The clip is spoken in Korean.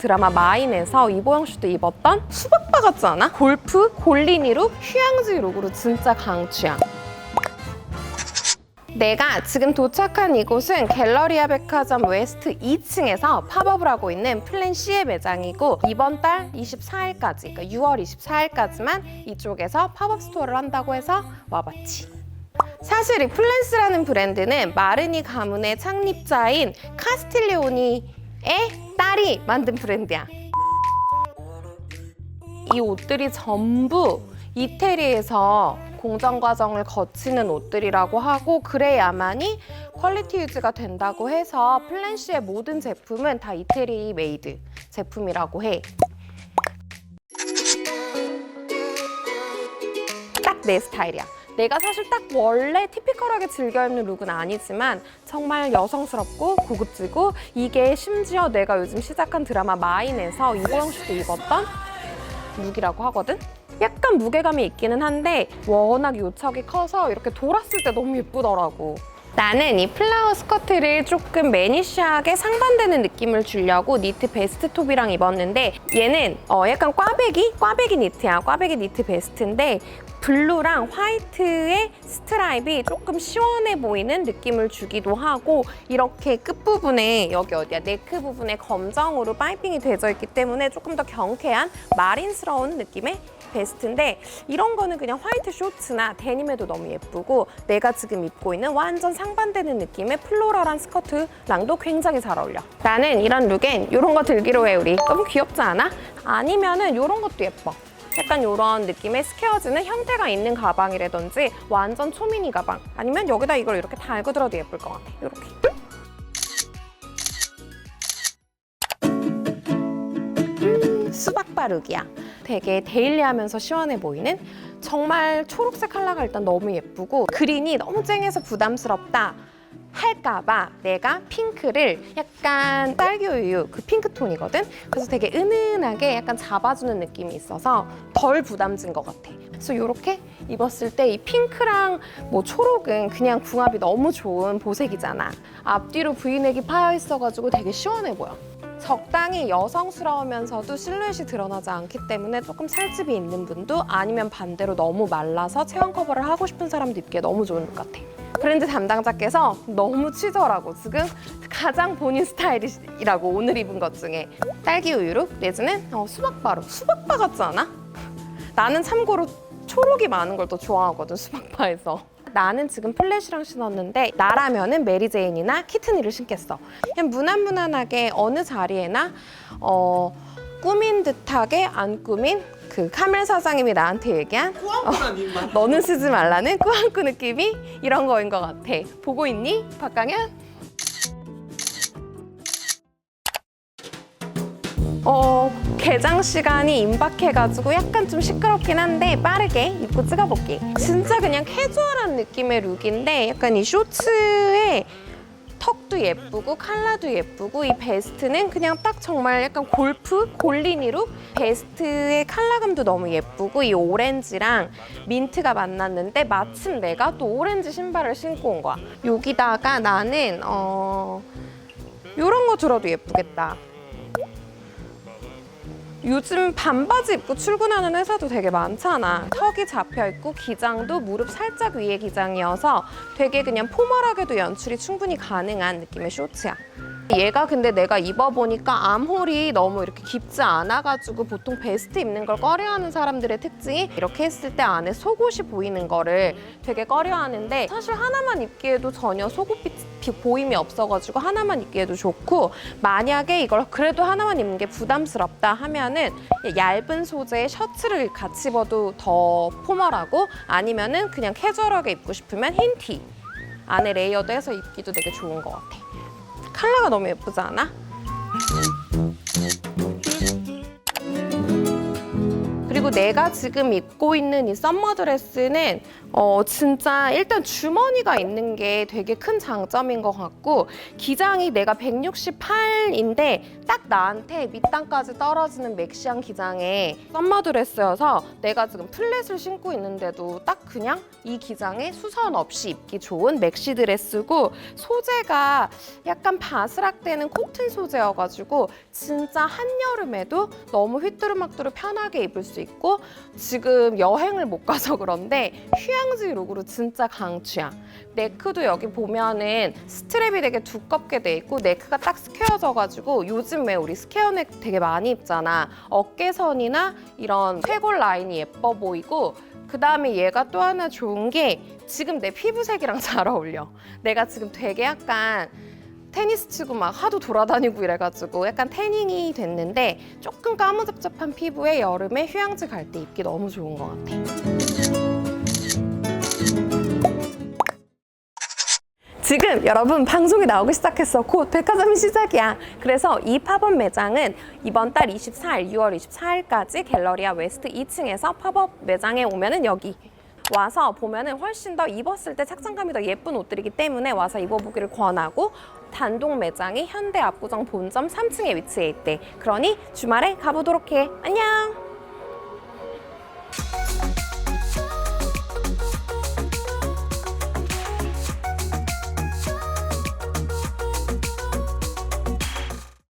드라마 마인에서 이보영 씨도 입었던 수박바 같지 않아? 골프 골리니 룩 휴양지 룩으로 진짜 강추야. 내가 지금 도착한 이곳은 갤러리아 백화점 웨스트 2층에서 팝업을 하고 있는 플랜C의 매장이고 이번 달 24일까지, 그러니까 6월 24일까지만 이쪽에서 팝업 스토어를 한다고 해서 와봤지. 사실 이 플랜스라는 브랜드는 마르니 가문의 창립자인 카스틸레오니의 딸이 만든 브랜드야. 이 옷들이 전부 이태리에서 공정 과정을 거치는 옷들이라고 하고 그래야만이 퀄리티 유지가 된다고 해서 플랜시의 모든 제품은 다 이태리 메이드 제품이라고 해. 딱 내 스타일이야. 내가 사실 딱 원래 티피컬하게 즐겨 입는 룩은 아니지만 정말 여성스럽고 고급지고 이게 심지어 내가 요즘 시작한 드라마 마인에서 이보영 씨도 입었던 룩이라고 하거든? 약간 무게감이 있기는 한데 워낙 요척이 커서 이렇게 돌았을 때 너무 예쁘더라고. 나는 이 플라워 스커트를 조금 매니시하게 상반되는 느낌을 주려고 니트 베스트 톱이랑 입었는데 얘는 어 약간 꽈배기? 꽈배기 니트야. 꽈배기 니트 베스트인데 블루랑 화이트의 스트라이프이 조금 시원해 보이는 느낌을 주기도 하고 이렇게 끝부분에 여기 어디야 네크 부분에 검정으로 파이핑이 되어 있기 때문에 조금 더 경쾌한 마린스러운 느낌의 베스트인데 이런 거는 그냥 화이트 쇼츠나 데님에도 너무 예쁘고 내가 지금 입고 있는 완전 상반되는 느낌의 플로럴한 스커트랑도 굉장히 잘 어울려. 나는 이런 룩엔 이런 거 들기로 해 우리. 너무 귀엽지 않아? 아니면은 이런 것도 예뻐. 약간 이런 느낌의 스퀘어지는 형태가 있는 가방이라든지 완전 초미니 가방 아니면 여기다 이걸 이렇게 달고 들어도 예쁠 것 같아. 이렇게. 수박바룩이야. 되게 데일리하면서 시원해 보이는 정말 초록색 컬러가 일단 너무 예쁘고 그린이 너무 쨍해서 부담스럽다 할까봐 내가 핑크를 약간 딸기 우유 그 핑크톤이거든? 그래서 되게 은은하게 약간 잡아주는 느낌이 있어서 덜 부담진 것 같아. 그래서 이렇게 입었을 때 이 핑크랑 뭐 초록은 그냥 궁합이 너무 좋은 보색이잖아. 앞뒤로 브이넥이 파여 있어가지고 되게 시원해 보여. 적당히 여성스러우면서도 실루엣이 드러나지 않기 때문에 조금 살집이 있는 분도 아니면 반대로 너무 말라서 체형 커버를 하고 싶은 사람도 입기에 너무 좋은 것 같아. 브랜드 담당자께서 너무 취저라고 지금 가장 본인 스타일이라고 오늘 입은 것 중에 딸기 우유로 내지는 어, 수박바로 수박바 같지 않아? 나는 참고로 초록이 많은 걸더 좋아하거든 수박바에서. 나는 지금 플랫이랑 신었는데 나라면은 메리제인이나 키트니를 신겠어. 그냥 무난무난하게 어느 자리에나 어, 꾸민 듯하게 안 꾸민 그 카멜 사장님이 나한테 얘기한 꾸안꾸란 입맛. 너는 쓰지 말라는 꾸안꾸 느낌이 이런 거인 것 같아. 보고 있니, 박강현? 어, 개장 시간이 임박해가지고 약간 좀 시끄럽긴 한데 빠르게 입고 찍어볼게. 진짜 그냥 캐주얼한 느낌의 룩인데 약간 이 쇼츠에 턱도 예쁘고 컬러도 예쁘고 이 베스트는 그냥 딱 정말 약간 골프 골리니룩 베스트의 컬러감도 너무 예쁘고 이 오렌지랑 민트가 만났는데 마침 내가 또 오렌지 신발을 신고 온 거야. 여기다가 나는 어 요런 거 들어도 예쁘겠다 요즘 반바지 입고 출근하는 회사도 되게 많잖아. 턱이 잡혀 있고 기장도 무릎 살짝 위에 기장이어서 되게 그냥 포멀하게도 연출이 충분히 가능한 느낌의 쇼츠야. 얘가 근데 내가 입어보니까 암홀이 너무 이렇게 깊지 않아가지고 보통 베스트 입는 걸 꺼려하는 사람들의 특징이 이렇게 했을 때 안에 속옷이 보이는 거를 되게 꺼려하는데 사실 하나만 입기에도 전혀 속옷 보임이 없어가지고 하나만 입기에도 좋고 만약에 이걸 그래도 하나만 입는 게 부담스럽다 하면은 얇은 소재의 셔츠를 같이 입어도 더 포멀하고 아니면은 그냥 캐주얼하게 입고 싶으면 흰 티 안에 레이어드 해서 입기도 되게 좋은 것 같아. 컬러가 너무 예쁘지 않아? 그리고 내가 지금 입고 있는 이 썸머 드레스는 어, 진짜 일단 주머니가 있는 게 되게 큰 장점인 것 같고 기장이 내가 168인데 딱 나한테 밑단까지 떨어지는 맥시한 기장의 썸머 드레스여서 내가 지금 플랫을 신고 있는데도 딱 그냥 이 기장에 수선 없이 입기 좋은 맥시 드레스고 소재가 약간 바스락되는 코튼 소재여가지고 진짜 한여름에도 너무 휘뚜루마뚜루 편하게 입을 수 있고 지금 여행을 못 가서 그런데 휴 양지 룩으로 진짜 강추야. 네크도 여기 보면은 스트랩이 되게 두껍게 돼 있고 네크가 딱 스퀘어져가지고 요즘 왜 우리 스퀘어 넥 되게 많이 입잖아. 어깨선이나 이런 쇄골 라인이 예뻐 보이고 그 다음에 얘가 또 하나 좋은 게 지금 내 피부색이랑 잘 어울려. 내가 지금 되게 약간 테니스 치고 막 하도 돌아다니고 이래가지고 약간 태닝이 됐는데 조금 까무잡잡한 피부에 여름에 휴양지 갈 때 입기 너무 좋은 것 같아. 지금 여러분 방송이 나오기 시작했어. 곧 백화점이 시작이야. 그래서 이 팝업 매장은 이번 달 24일, 6월 24일까지 갤러리아 웨스트 2층에서 팝업 매장에 오면은 여기 와서 보면은 훨씬 더 입었을 때 착장감이 더 예쁜 옷들이기 때문에 와서 입어보기를 권하고 단독 매장이 현대 압구정 본점 3층에 위치해 있대. 그러니 주말에 가보도록 해. 안녕!